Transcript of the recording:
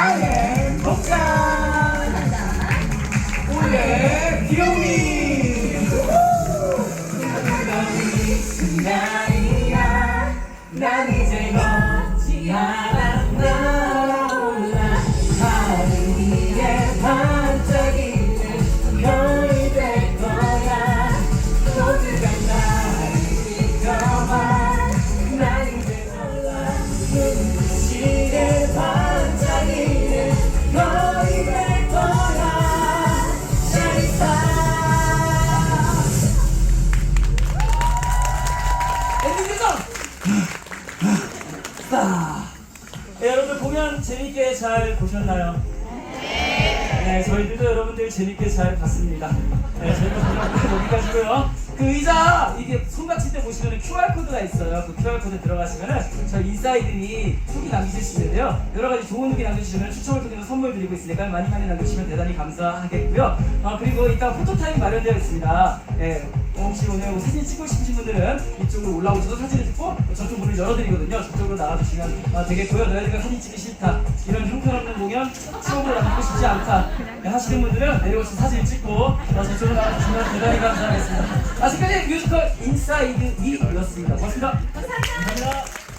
Am 복장 오예 귀요미 날이야 난 이제 않 네, 여러분들 공연 재밌게 잘 보셨나요? 네, 저희들도 여러분들 재밌게 잘 봤습니다. 네, 공연 여기까지고요. 그 의자 이게 때 보시면 QR 코드가 있어요. 그 QR 코드 들어가시면은 저희 인사이드니 후기 남기실 수 있는데요. 여러 가지 좋은 후기 남겨주시면 추첨을 통해서 선물 드리고 있으니까 많이 많이 남겨주시면 대단히 감사하겠고요. 아 그리고 이따 포토타임 마련되어 있습니다. 네, 혹시 오늘 뭐 사진 찍고 싶으신 분들은 이쪽으로 올라오셔서 사진을 찍고 저쪽 문을 열어드리거든요. 저쪽으로 나와주시면 아, 되겠고요. 너희들과 사진 찍기 싫다. 이런 형편없는 공연 추억으로 남기고 싶지 않다. 네, 하시는 분들은 내려오셔서 사진 찍고 어, 저쪽으로 나와주시면 대단히 감사하겠습니다. 아직까지 뮤지컬 인사이드 이였습니다. 고맙습니다. 감사합니다.